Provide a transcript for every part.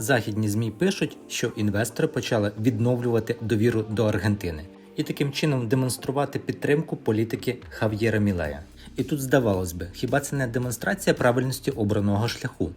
Західні ЗМІ пишуть, що інвестори почали відновлювати довіру до Аргентини і таким чином демонструвати підтримку політики Хав'єра Мілея. І тут здавалось би, хіба це не демонстрація правильності обраного шляху?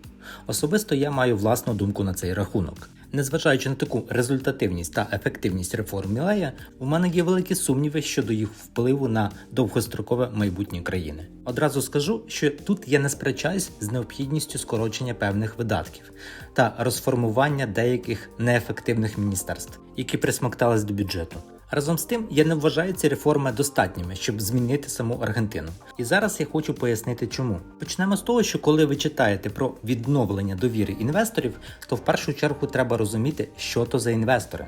Особисто я маю власну думку на цей рахунок. Незважаючи на таку результативність та ефективність реформ Мілея, у мене є великі сумніви щодо їх впливу на довгострокове майбутнє країни. Одразу скажу, що тут я не сперечаюсь з необхідністю скорочення певних видатків та розформування деяких неефективних міністерств, які присмоктались до бюджету. Разом з тим, я не вважаю ці реформи достатніми, щоб змінити саму Аргентину. І зараз я хочу пояснити, чому. Почнемо з того, що коли ви читаєте про відновлення довіри інвесторів, то в першу чергу треба розуміти, що то за інвестори.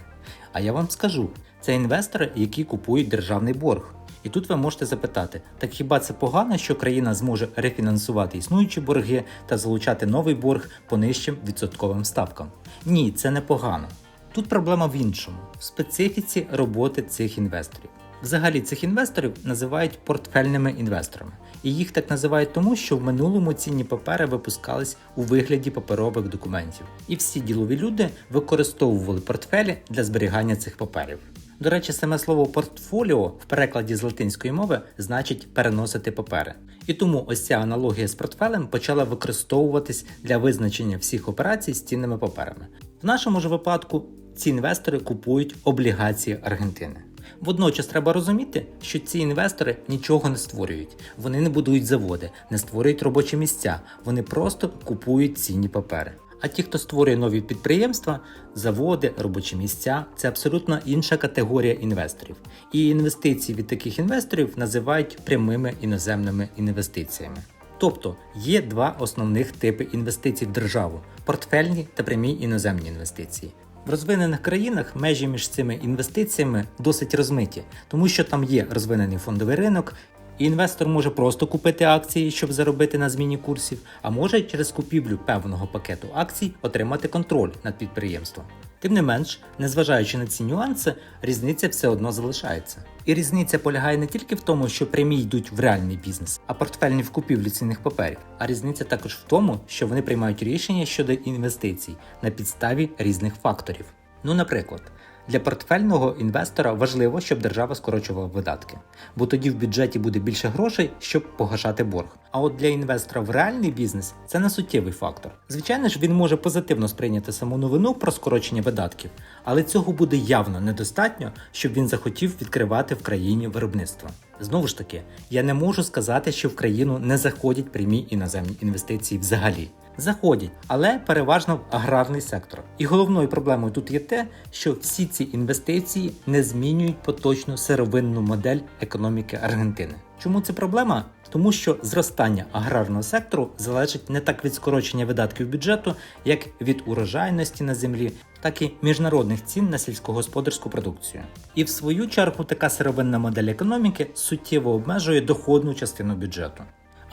А я вам скажу, це інвестори, які купують державний борг. І тут ви можете запитати: так хіба це погано, що країна зможе рефінансувати існуючі борги та залучати новий борг по нижчим відсотковим ставкам? Ні, це не погано. Тут проблема в іншому в специфіці роботи цих інвесторів. Взагалі цих інвесторів називають портфельними інвесторами, і їх так називають тому, що в минулому цінні папери випускались у вигляді паперових документів, і всі ділові люди використовували портфелі для зберігання цих паперів. До речі, саме слово портфоліо в перекладі з латинської мови значить переносити папери. І тому ось ця аналогія з портфелем почала використовуватись для визначення всіх операцій з цінними паперами. В нашому ж випадку ці інвестори купують облігації Аргентини. Водночас треба розуміти, що ці інвестори нічого не створюють, вони не будують заводи, не створюють робочі місця, вони просто купують цінні папери. А ті, хто створює нові підприємства, заводи, робочі місця це абсолютно інша категорія інвесторів. І інвестиції від таких інвесторів називають прямими іноземними інвестиціями. Тобто є два основних типи інвестицій в державу: портфельні та прямі іноземні інвестиції. В розвинених країнах межі між цими інвестиціями досить розмиті, тому що там є розвинений фондовий ринок, і інвестор може просто купити акції, щоб заробити на зміні курсів, а може через купівлю певного пакету акцій отримати контроль над підприємством. Тим не менш, незважаючи на ці нюанси, різниця все одно залишається. І різниця полягає не тільки в тому, що прямі йдуть в реальний бізнес, а портфельні в купівлі цінних паперів. А різниця також в тому, що вони приймають рішення щодо інвестицій на підставі різних факторів. Ну, наприклад. Для портфельного інвестора важливо, щоб держава скорочувала видатки, бо тоді в бюджеті буде більше грошей, щоб погашати борг. А от для інвестора в реальний бізнес це не суттєвий фактор. Звичайно ж, він може позитивно сприйняти саму новину про скорочення видатків, але цього буде явно недостатньо, щоб він захотів відкривати в країні виробництво. Знову ж таки, я не можу сказати, що в країну не заходять прямі іноземні інвестиції взагалі. Заходять, але переважно в аграрний сектор. І головною проблемою тут є те, що всі ці інвестиції не змінюють поточну сировинну модель економіки Аргентини. Чому це проблема? Тому що зростання аграрного сектору залежить не так від скорочення видатків бюджету, як від урожайності на землі, так і міжнародних цін на сільськогосподарську продукцію. І в свою чергу така сировинна модель економіки суттєво обмежує доходну частину бюджету.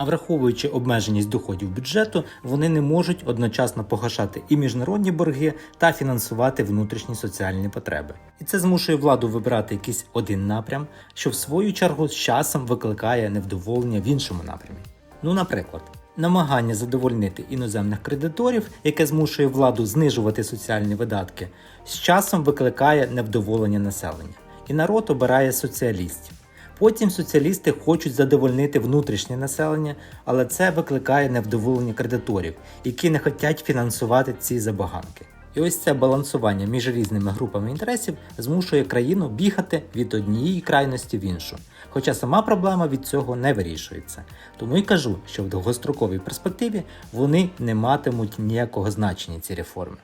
А враховуючи обмеженість доходів бюджету, вони не можуть одночасно погашати і міжнародні борги та фінансувати внутрішні соціальні потреби. І це змушує владу вибирати якийсь один напрям, що в свою чергу з часом викликає невдоволення в іншому напрямі. Ну, наприклад, намагання задовольнити іноземних кредиторів, яке змушує владу знижувати соціальні видатки, з часом викликає невдоволення населення, і народ обирає соціалістів. Потім соціалісти хочуть задовольнити внутрішнє населення, але це викликає невдоволення кредиторів, які не хочуть фінансувати ці забаганки. І ось це балансування між різними групами інтересів змушує країну бігати від однієї крайності в іншу. Хоча сама проблема від цього не вирішується. Тому і кажу, що в довгостроковій перспективі вони не матимуть ніякого значення ці реформи.